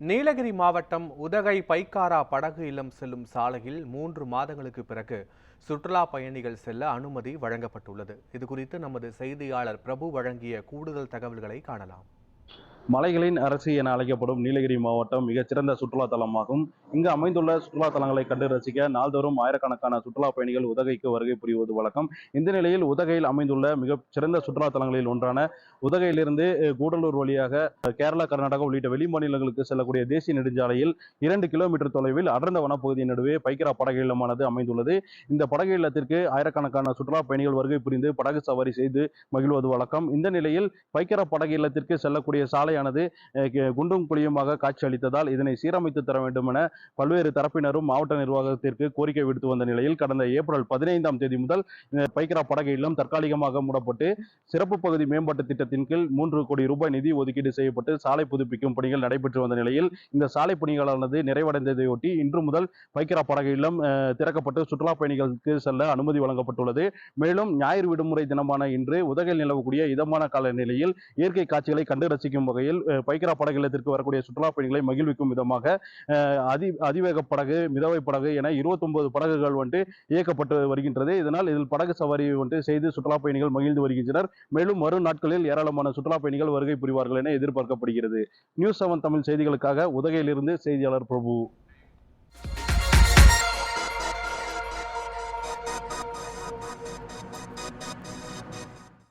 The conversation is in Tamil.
நீலகிரி மாவட்டம் உதகை பைக்காரா படகு இல்லம் செல்லும் சாலையில் மூன்று மாதங்களுக்கு பிறகு சுற்றுலா பயணிகள் செல்ல அனுமதி வழங்கப்பட்டுள்ளது. இது குறித்து நமது செய்தியாளர் பிரபு வழங்கிய கூடுதல் தகவல்களை காணலாம். மலைகளின் அரசு என அழைக்கப்படும் நீலகிரி மாவட்டம் மிகச்சிறந்த சுற்றுலா தலமாகும். இங்கு அமைந்துள்ள சுற்றுலா தலங்களை கண்டு ரசிக்க நாள்தோறும் ஆயிரக்கணக்கான சுற்றுலா பயணிகள் உதகைக்கு வருகை புரிவது வழக்கம். இந்த நிலையில் உதகையில் அமைந்துள்ள மிக சிறந்த சுற்றுலா தலங்களில் ஒன்றான உதகையிலிருந்து கூடலூர் வழியாக கேரளா கர்நாடகா உள்ளிட்ட வெளி மாநிலங்களுக்கு செல்லக்கூடிய தேசிய நெடுஞ்சாலையில் இரண்டு கிலோமீட்டர் தொலைவில் அடர்ந்த வனப்பகுதியின் நடுவே பைக்கரா படகு இல்லமானது அமைந்துள்ளது. இந்த படகு இல்லத்திற்கு ஆயிரக்கணக்கான சுற்றுலா பயணிகள் வருகை புரிந்து படகு சவாரி செய்து மகிழ்வது வழக்கம். இந்த நிலையில் பைக்கரா படகு இல்லத்திற்கு செல்லக்கூடிய சாலை சாலையானது குண்டும் குழியுமாக காட்சியளித்ததால் இதனை சீரமைத்து தர வேண்டும் என பல்வேறு தரப்பினரும் மாவட்ட நிர்வாகத்திற்கு கோரிக்கை விடுத்து வந்த நிலையில் கடந்த ஏப்ரல் பதினைந்தாம் தேதி முதல் பைக்கரா படகு இல்லம் தற்காலிகமாக மூடப்பட்டு சிறப்பு பகுதி மேம்பாட்டு திட்டத்தின் கீழ் மூன்று கோடி ரூபாய் நிதி ஒதுக்கீடு செய்யப்பட்டு சாலை புதுப்பிக்கும் பணிகள் நடைபெற்று வந்த நிலையில் இந்த சாலை பணிகளானது நிறைவடைந்ததையொட்டி இன்று முதல் பைக்கரா படகு இல்லம் திறக்கப்பட்டு சுற்றுலா பயணிகளுக்கு செல்ல அனுமதி வழங்கப்பட்டுள்ளது. மேலும் ஞாயிறு விடுமுறை தினமான இன்று உதகையில் நிலவக்கூடிய இதமான கால நிலையில் இயற்கை காட்சிகளை கண்டு ரசிக்கும் வகையில் அஹ், பைக்கரா படகு இல்லத்திற்கு வரக்கூடிய சுற்றுலா பயணிகளை மகிழ்விக்கும் விதமாக அதி அதிவேக படகு மிதவை படகு என 29 படகுகள் வந்துட்டு இயக்கப்பட்டு வருகின்றது. இதனால் இதில் படகு சவாரி வந்துட்டு செய்து சுற்றுலா பயணிகள் மகிழ்ந்து வருகின்றனர். மேலும் வரும் நாட்களில் ஏராளமான சுற்றுலா பயணிகள் வருகை புரிவார்கள் என எதிர்பார்க்கப்படுகிறது. நியூஸ் செவன் தமிழ் செய்திகளுக்காக உதகையிலிருந்து செய்தியாளர் பிரபு.